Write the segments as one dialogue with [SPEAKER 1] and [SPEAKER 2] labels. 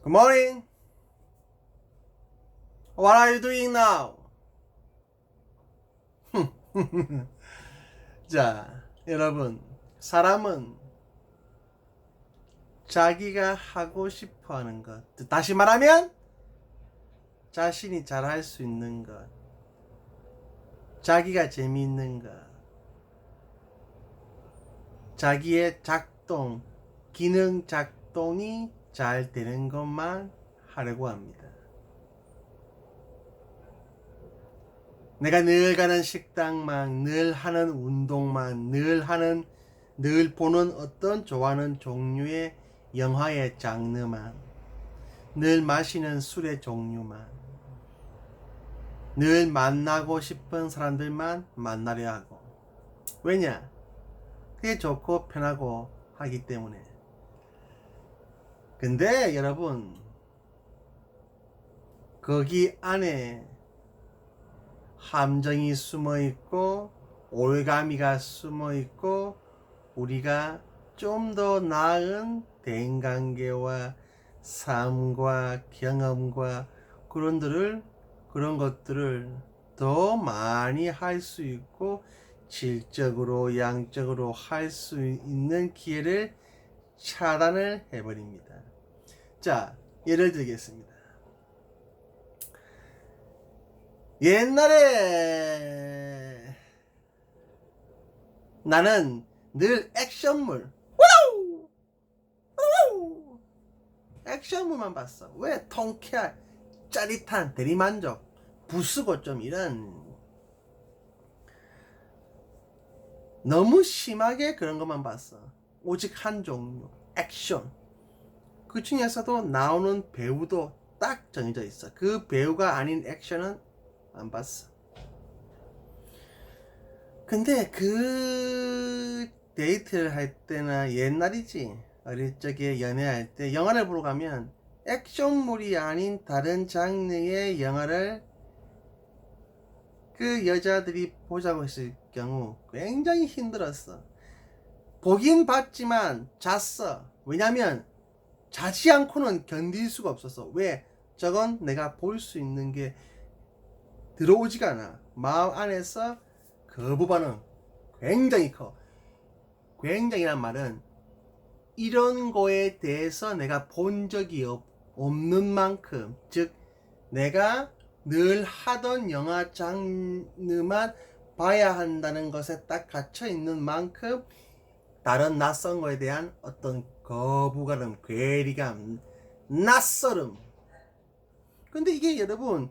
[SPEAKER 1] Good morning. What are you doing now? 자, 여러분, 사람은 자기가 하고 싶어 하는 것. 다시 말하면, 자신이 잘할 수 있는 것. 자기가 재미있는 것. 자기의 작동, 기능 작동이 잘 되는 것만 하려고 합니다. 내가 늘 가는 식당만, 늘 하는 운동만, 늘 하는, 늘 보는 어떤 좋아하는 종류의 영화의 장르만, 늘 마시는 술의 종류만, 늘 만나고 싶은 사람들만 만나려 하고. 왜냐? 그게 좋고 편하고 하기 때문에. 근데 여러분, 거기 안에 함정이 숨어 있고 올가미가 숨어 있고 우리가 좀 더 나은 대인관계와 삶과 경험과 그런들을 그런 것들을 더 많이 할 수 있고 질적으로 양적으로 할 수 있는 기회를 차단을 해버립니다. 자, 예를 들겠습니다. 옛날에 나는 늘 액션물! 액션물만 봤어. 왜 통쾌한, 짜릿한 대리만족, 부수고 좀 이런 너무 심하게 그런 것만 봤어. 오직 한 종류, 액션. 그 중에서도 나오는 배우도 딱 정해져 있어. 그 배우가 아닌 액션은 안 봤어. 근데 그 데이트를 할 때나 옛날이지. 어릴 적에 연애할 때 영화를 보러 가면 액션물이 아닌 다른 장르의 영화를 그 여자들이 보자고 했을 경우 굉장히 힘들었어. 보긴 봤지만 잤어. 왜냐면 자지 않고는 견딜 수가 없었어. 왜? 저건 내가 볼 수 있는 게 들어오지가 않아. 마음 안에서 거부 반응 굉장히 커. 굉장히란 말은 이런 거에 대해서 내가 본 적이 없, 없는 만큼 즉 내가 늘 하던 영화 장르만 봐야 한다는 것에 딱 갇혀 있는 만큼 다른 낯선 거에 대한 어떤 거부감, 괴리감, 낯설음. 근데 이게 여러분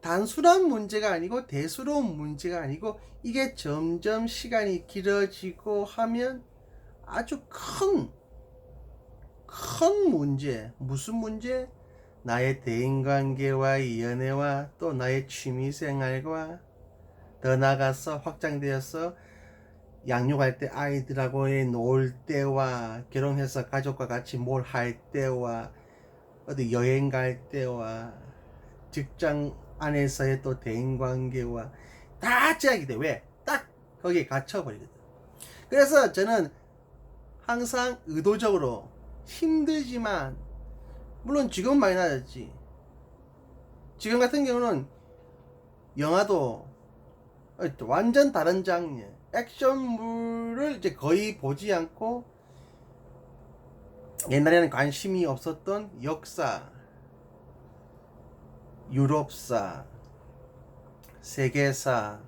[SPEAKER 1] 단순한 문제가 아니고 대수로운 문제가 아니고 이게 점점 시간이 길어지고 하면 아주 큰, 큰 문제. 무슨 문제? 나의 대인관계와 연애와 또 나의 취미생활과 더 나아가서 확장되어서 양육할 때 아이들하고의 놀 때와 결혼해서 가족과 같이 뭘 할 때와 어디 여행 갈 때와 직장 안에서의 또 대인 관계와 다 제약이 돼. 왜? 딱 거기에 갇혀버리거든. 그래서 저는 항상 의도적으로 힘들지만 물론 지금 많이 나아졌지. 지금 같은 경우는 영화도 완전 다른 장르 액션물을 이제 거의 보지 않고 옛날에는 관심이 없었던 역사, 유럽사, 세계사,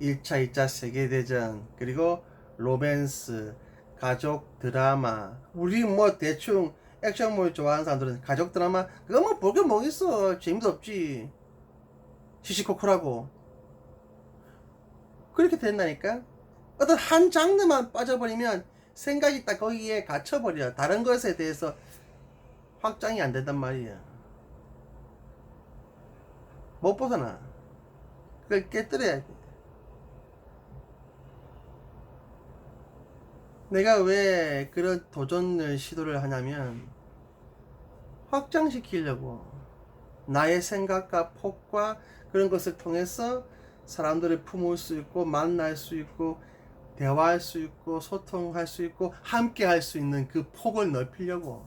[SPEAKER 1] 1차, 2차 세계대전, 그리고 로맨스, 가족 드라마. 우리 뭐 대충 액션물 좋아하는 사람들은 가족 드라마 그거 뭐 볼게 뭐 있어. 재미도 없지. 시시콜콜하고 그렇게 된다니까? 어떤 한 장르만 빠져버리면 생각이 딱 거기에 갇혀버려. 다른 것에 대해서 확장이 안 된단 말이야. 못 벗어나. 그걸 깨뜨려야 돼. 내가 왜 그런 도전을 시도를 하냐면 확장시키려고. 나의 생각과 폭과 그런 것을 통해서 사람들을 품을 수 있고 만날 수 있고 대화할 수 있고 소통할 수 있고 함께 할 수 있는 그 폭을 넓히려고.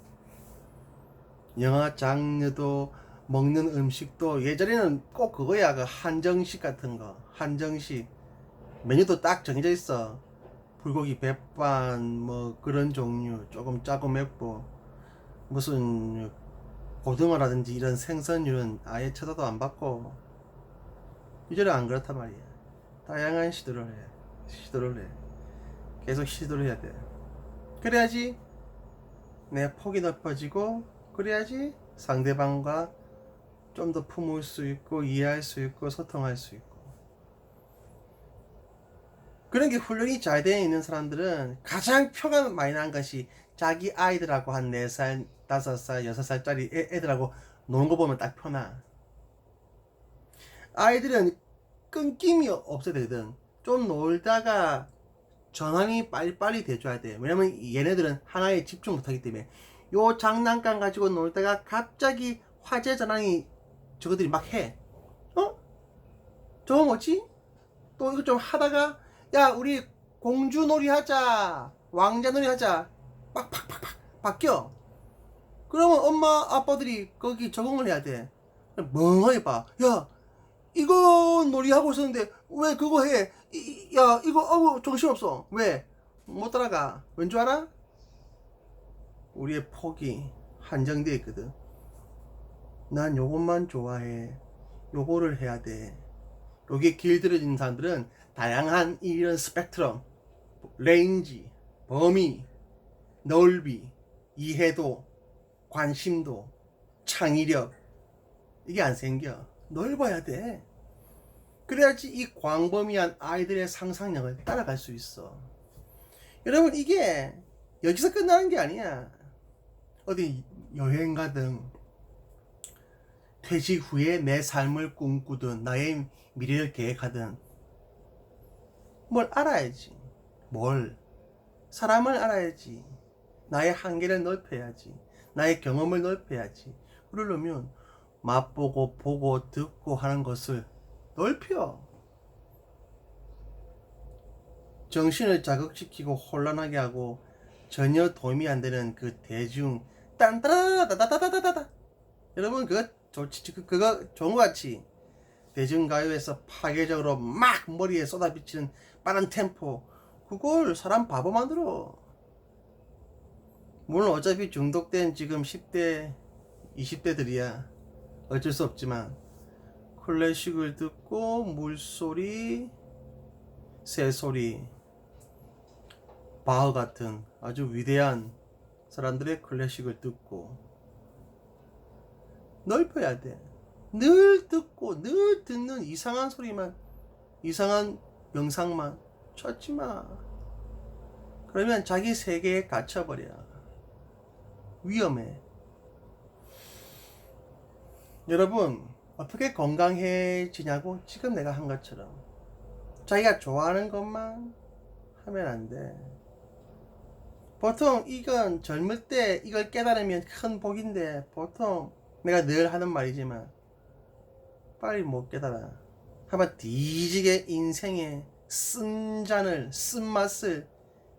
[SPEAKER 1] 영화 장르도 먹는 음식도 예전에는 꼭 그거야. 그 한정식 같은 거. 한정식. 메뉴도 딱 정해져 있어. 불고기 백반 뭐 그런 종류. 조금 짜고 맵고. 무슨 고등어라든지 이런 생선류는 아예 쳐다도 안 받고 이제는 안 그렇단 말이야 다양한 시도를 해 시도를 해. 계속 시도를 해야 돼 그래야지 내 폭이 넓어지고 그래야지 상대방과 좀 더 품을 수 있고 이해할 수 있고 소통할 수 있고. 그런 게 훈련이 잘 되어 있는 사람들은 가장 표가 많이 난 것이 자기 아이들하고 한 4살, 5살, 6살짜리 애, 애들하고 노는 거 보면 딱 표나. 아이들은 끊김이 없어야 되거든. 좀 놀다가 전환이 빨리빨리 돼줘야 돼. 왜냐면 얘네들은 하나에 집중 못하기 때문에. 요 장난감 가지고 놀다가 갑자기 화제 전환이 저거들이 막 해. 어? 저거 뭐지? 또 이거 좀 하다가 야 우리 공주놀이 하자 왕자놀이 하자 빡빡빡빡 바뀌어 그러면 엄마 아빠들이 거기 적응을 해야 돼 멍하게 봐야 이거 놀이 하고 있었는데 왜 그거 해? 이- 야 이거 어우 정신없어 왜? 못 따라가 왠 줄 알아? 우리의 폭이 한정되어 있거든 난 요것만 좋아해 요거를 해야 돼 여기에 길들여진 사람들은 다양한 이런 스펙트럼, 레인지, 범위, 넓이, 이해도, 관심도, 창의력 이게 안 생겨. 넓어야 돼. 그래야지 이 광범위한 아이들의 상상력을 따라갈 수 있어. 여러분 이게 여기서 끝나는 게 아니야. 어디 여행 가든 퇴직 후에 내 삶을 꿈꾸든 나의 미래를 계획하든 뭘 알아야지. 뭘. 사람을 알아야지. 나의 한계를 넓혀야지. 나의 경험을 넓혀야지. 그러려면 맛보고 보고 듣고 하는 것을 넓혀. 정신을 자극시키고 혼란하게 하고 전혀 도움이 안 되는 그 대중 딴따라다다다다다다 여러분 그거 좋지 그- 그거 좋은 거 같지 대중가요에서 파괴적으로 막 머리에 쏟아비치는 빠른 템포 그걸 사람 바보 만들어 물론 어차피 중독된 지금 10대 20대들이야 어쩔 수 없지만 클래식을 듣고 물소리 새소리 바흐 같은 아주 위대한 사람들의 클래식을 듣고 넓혀야 돼. 늘 듣고 늘 듣는 이상한 소리만 이상한 영상만 찾지 마. 그러면 자기 세계에 갇혀버려. 위험해. 여러분 어떻게 건강해지냐고 지금 내가 한 것처럼 자기가 좋아하는 것만 하면 안 돼. 보통 이건 젊을 때 이걸 깨달으면 큰 복인데 보통 내가 늘 하는 말이지만 빨리 못 깨달아. 한번 뒤지게 인생의 쓴 잔을 쓴 맛을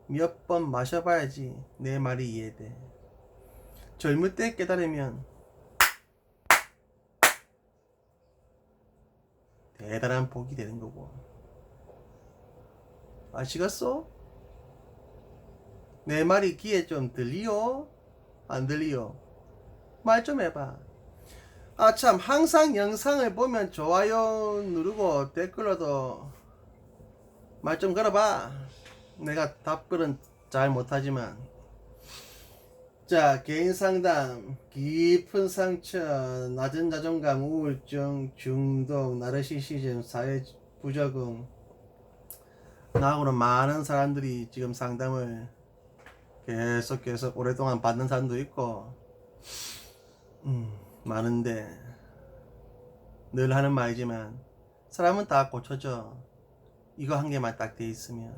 [SPEAKER 1] 몇 번 마셔봐야지 내 말이 이해돼. 젊을 때 깨달으면 대단한 복이 되는 거고. 아시겠어? 내 말이 귀에 좀 들리요? 안 들리요? 말 좀 해봐. 아, 참, 항상 영상을 보면 좋아요 누르고 댓글로도 말 좀 걸어봐. 내가 답글은 잘 못하지만. 자, 개인 상담, 깊은 상처, 낮은 자존감, 우울증, 중독, 나르시시즘, 사회 부적응. 나하고는 많은 사람들이 지금 상담을 계속 계속 오랫동안 받는 사람도 있고, 음, 많은데, 늘 하는 말이지만, 사람은 다 고쳐져. 이거 한 개만 딱 돼 있으면.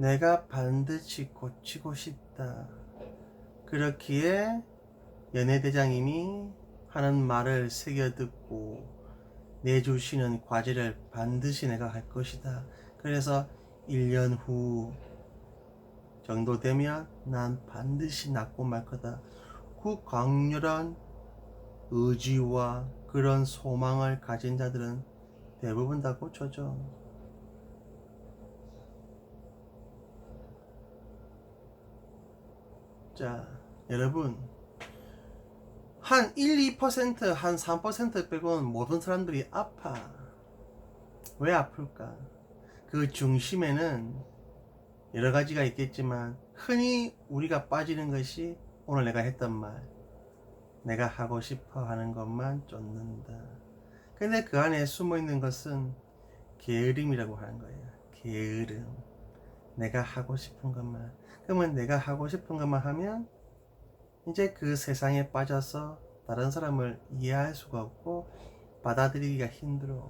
[SPEAKER 1] 내가 반드시 고치고 싶다. 그렇기에 연예대장님이 하는 말을 새겨 듣고 내주시는 과제를 반드시 내가 할 것이다. 그래서 1년 후 정도 되면 난 반드시 낫고 말 거다. 그 강렬한 의지와 그런 소망을 가진 자들은 대부분 다 고쳐져. 자, 여러분. 한 1, 2%, 한 3% 빼고는 모든 사람들이 아파. 왜 아플까? 그 중심에는 여러 가지가 있겠지만 흔히 우리가 빠지는 것이 오늘 내가 했던 말. 내가 하고 싶어 하는 것만 쫓는다. 근데 그 안에 숨어 있는 것은 게으름이라고 하는 거예요. 게으름. 내가 하고 싶은 것만. 그러면 내가 하고 싶은 것만 하면 이제 그 세상에 빠져서 다른 사람을 이해할 수가 없고 받아들이기가 힘들어.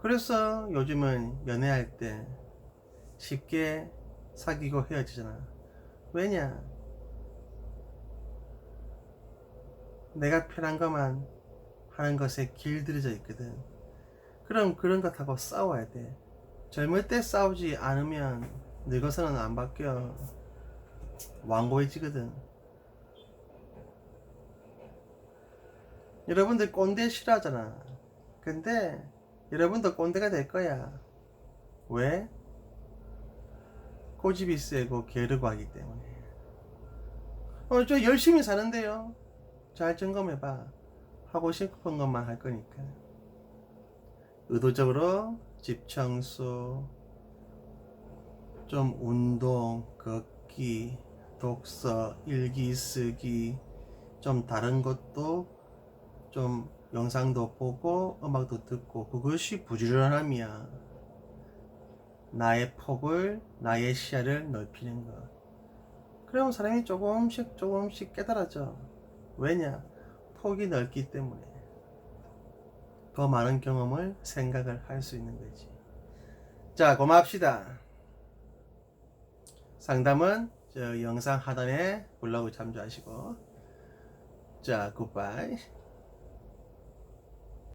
[SPEAKER 1] 그래서 요즘은 연애할 때 쉽게 사귀고 헤어지잖아. 왜냐? 내가 편한 것만 하는 것에 길들여져 있거든. 그럼 그런 것하고 싸워야 돼. 젊을 때 싸우지 않으면 늙어서는 안 바뀌어. 완고해지거든. 여러분들 꼰대 싫어하잖아. 근데 여러분도 꼰대가 될 거야. 왜? 고집이 세고 게으르고 하기 때문에. 어, 저 열심히 사는데요. 잘 점검해봐. 하고 싶은 것만 할 거니까. 의도적으로 집 청소, 좀 운동, 걷기, 독서, 일기 쓰기, 좀 다른 것도 좀 영상도 보고 음악도 듣고 그것이 부지런함이야. 나의 폭을, 나의 시야를 넓히는 것. 그럼 사람이 조금씩 조금씩 깨달아져. 왜냐? 폭이 넓기 때문에. 더 많은 경험을 생각을 할 수 있는 거지. 자, 고맙시다. 상담은 저 영상 하단에 블로그 참조하시고. 자, 굿바이.